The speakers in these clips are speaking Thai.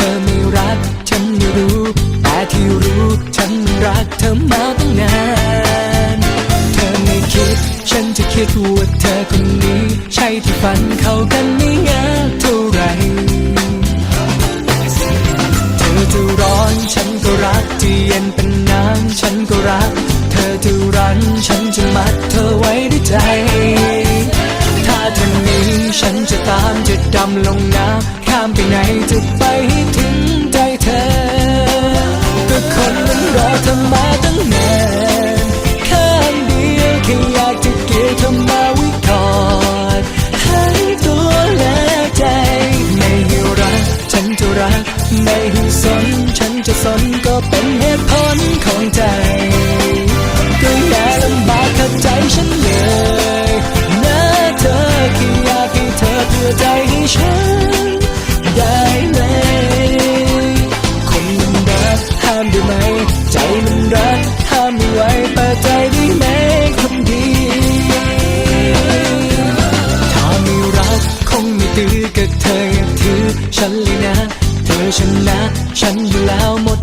ธอไม่รัก ฉันไม่รู้ แต่ที่รู้ ฉันรักเธอมาตั้งนาน เธอไม่คิด ฉันจะคิดว่าเธอคนนี้ ใช่ที่ฝันเข้ากันไม่ง่ายเท่าไหร่เธอจะร้อน ฉันก็รักจะเย็นเป็นน้ำฉันก็รัก เธอจะรัน ฉันจะมัดเธอไว้ในใจ ถ้าเธอนี้ฉันจะตามจะดำลงน้ำามไปไหนจะไปให้ถึงใจเธอ ก็คนมันรอเธอมาตั้งนานข้างเดียวแค่อยากจะเกี่ยวเธอมาไวิกอดให้ตัวและใจ ไม่ให้รัก ฉันจะรัก ไม่ให้สน ฉันจะสนก็เป็นเหตุผลของใจ ก็อย่าลำบากขัดใจฉันเลยนะเธอแค่อยากให้เธอเพื่อใจให้ฉัน ใจมันรักห้ามไม่ไหวเปิดใจได้ไหมคนดี ถ้าไม่รักคงไม่ตื้อกับเธออย่าถือฉันเลยนะ เธอชนะ ฉันอยู่แล้วหมด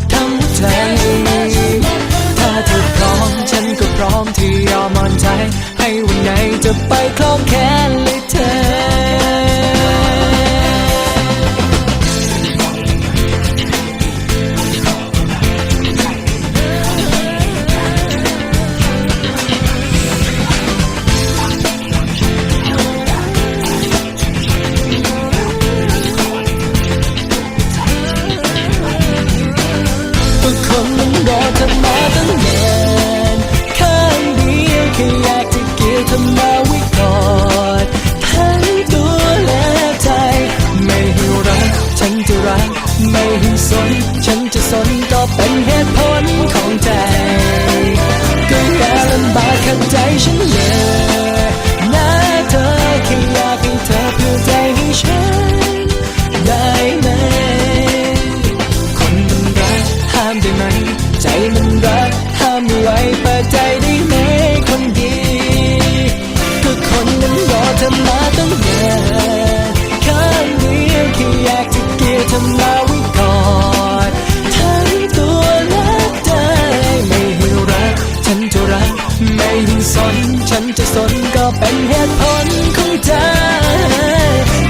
จะสนก็เป็นเหตุผลของใจ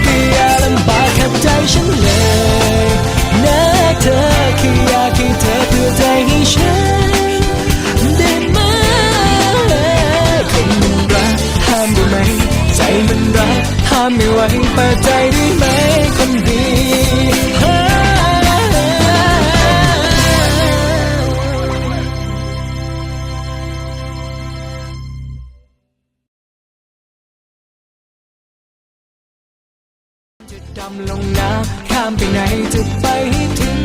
ก็อย่าลำบากขับใจฉันเลยนะเธอแค่อยากให้เธอเพื่อใจให้ฉันได้ไหมคนมันรักห้ามได้ไหม ใจมันรักห้ามไม่ไหวเปิดใจได้ ดำลงน้ำข้ามไปไหนจะไปให้ถึง